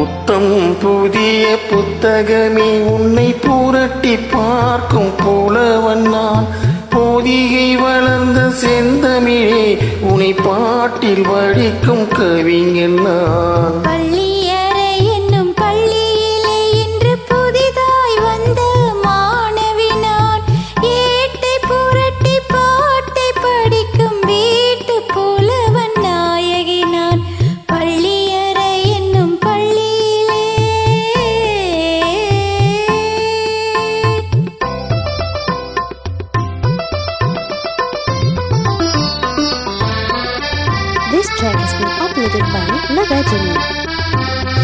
புத்தம் புதிய புத்தகமே உன்னை புரட்டி பார்க்கும் புலவன் நான் போதிகை வளர்ந்த செந்தமிழே உனை பாட்டில் வடிக்கும் கவிஞன் நான். This track has been uploaded by Nagajani.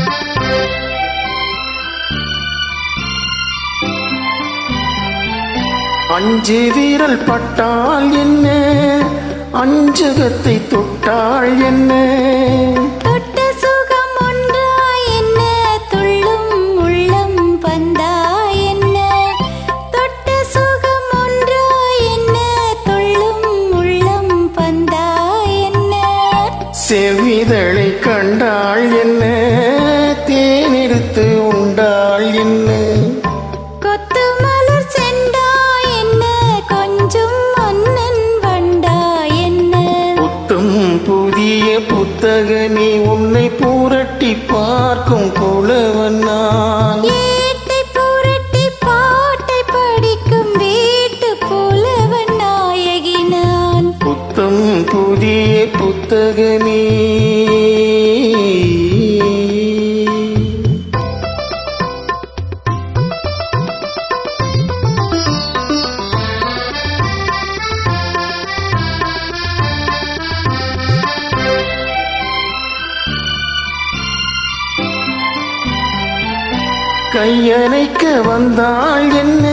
அஞ்சு வீரல் பட்டால் என்ன அஞ்சகத்தை தொட்டால் என்ன செவிதழை கண்டாள் என்ன? தேனெடுத்து உண்டாள் என்ன? கொத்து மலர் செண்டாய் என்ன? கொஞ்சம் மன்னன் வண்டாய் என்ன? புத்தம் புதிய புத்தகமே உன்னை புரட்டி பார்க்கும் புலவன் நான். ஏட்டை புரட்டி பாட்டை கையணைக்க வந்தாள் என்ன?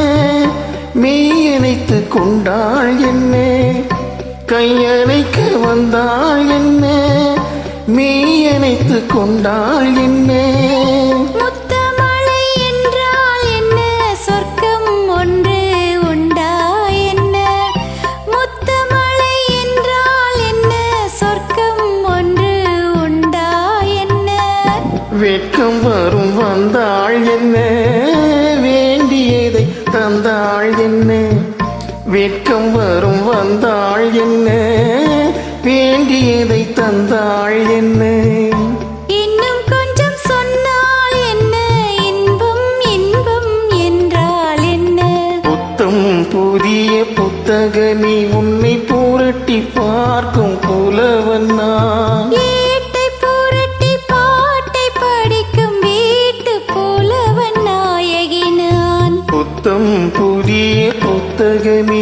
மெய்யணைத்து கொண்டாள் என்ன? கையணைக்க வந்தாள் என்ன? கொண்டாள் என்ன முத்தமழை என்றால் என்ன? சொர்க்கம் ஒன்று உண்டா என்ன? முத்தமழை என்றால் என்ன? சொர்க்கம் ஒன்று உண்டா என்ன? வெட்கம் வரும் வந்தாள் என்ன? வேண்டியதை தந்தாள் என்ன? வெட்கம் வரும் வந்தாள் என்ன? வேண்டியதை தந்தாள் என்ன? புதிய புத்தகமே உன்னை புரட்டி பார்க்கும் புலவன் நான். ஏட்டை புரட்டி பாட்டை படிக்கும் வீட்டு புலவன் நாயகி நான். புத்தம் புதிய புத்தகமே